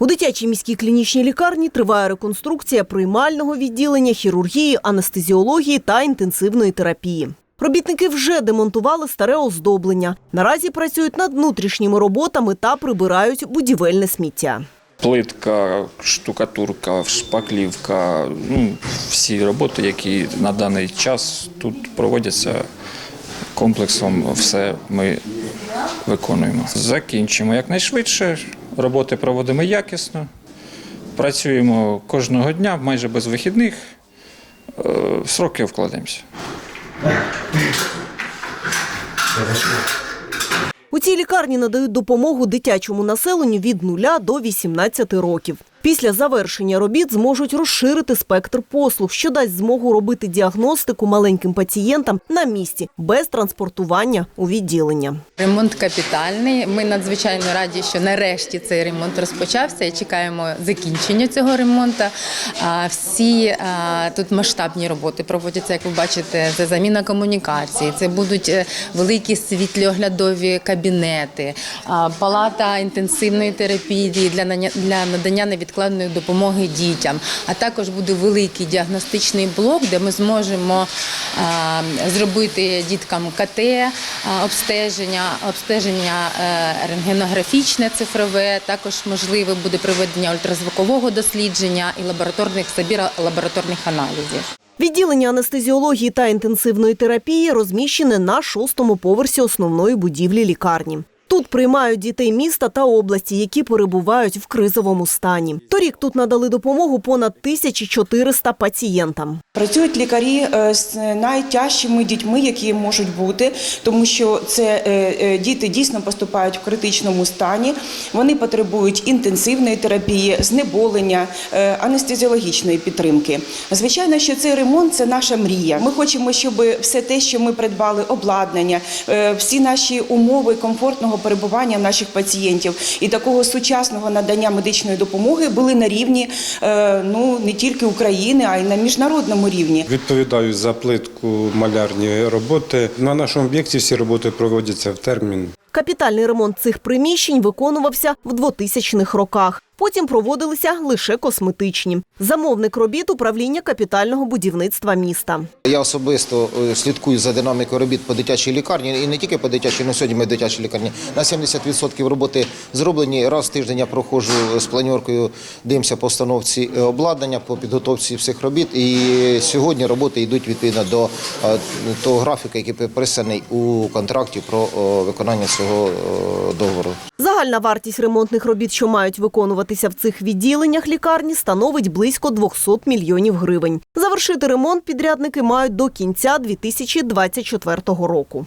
У дитячій міській клінічній лікарні триває реконструкція приймального відділення хірургії, анестезіології та інтенсивної терапії. Робітники вже демонтували старе оздоблення. Наразі працюють над внутрішніми роботами та прибирають будівельне сміття. Плитка, штукатурка, шпаклівка, ну, всі роботи, які на даний час тут проводяться комплексом, все ми виконуємо. Закінчимо якнайшвидше, роботи проводимо якісно, працюємо кожного дня, майже без вихідних, Е, в сроки вкладемося. У цій лікарні надають допомогу дитячому населенню від 0 до 18 років. Після завершення робіт зможуть розширити спектр послуг, що дасть змогу робити діагностику маленьким пацієнтам на місці без транспортування у відділення. Ремонт капітальний. Ми надзвичайно раді, що нарешті цей ремонт розпочався і чекаємо закінчення цього ремонту. Всі тут масштабні роботи проводяться, як ви бачите, це заміна комунікацій, це будуть е, великі світлоглядові кабінети, палата інтенсивної терапії для надання невідкладної допомоги дітям. А також буде великий діагностичний блок, де ми зможемо зробити діткам КТ обстеження, обстеження е, рентгенографічне цифрове. Також можливе буде проведення ультразвукового дослідження і лабораторних лабораторних аналізів. Відділення анестезіології та інтенсивної терапії розміщене на шостому поверсі основної будівлі лікарні. Тут приймають дітей міста та області, які перебувають в кризовому стані. Торік тут надали допомогу понад 1400 пацієнтам. Працюють лікарі е, з найтяжчими дітьми, які можуть бути, тому що це е, е, діти дійсно поступають в критичному стані. Вони потребують інтенсивної терапії, знеболення, анестезіологічної підтримки. Звичайно, що цей ремонт це наша мрія. Ми хочемо, щоб все те, що ми придбали, обладнання, всі наші умови комфортного перебування наших пацієнтів і такого сучасного надання медичної допомоги були на рівні е, ну не тільки України, а й на міжнародному рівні. Відповідаю за плитку малярні роботи. На нашому об'єкті всі роботи проводяться в термін. Капітальний ремонт цих приміщень виконувався в 2000-х роках. Потім проводилися лише косметичні. Замовник робіт управління капітального будівництва міста. Я особисто е, слідкую за динамікою робіт по дитячій лікарні і не тільки по дитячій, але сьогодні ми в дитячій лікарні. На 70% роботи зроблені. Раз в тиждень я проходжу з планеркою, дивимося по встановці е, обладнання, по підготовці всіх робіт. І сьогодні роботи йдуть відповідно до е, того графіка, який приписаний у контракті про виконання цього договору. Загальна вартість ремонтних робіт, що мають виконуватися в цих відділеннях лікарні, становить близько 200 мільйонів гривень. Завершити ремонт підрядники мають до кінця 2024 року.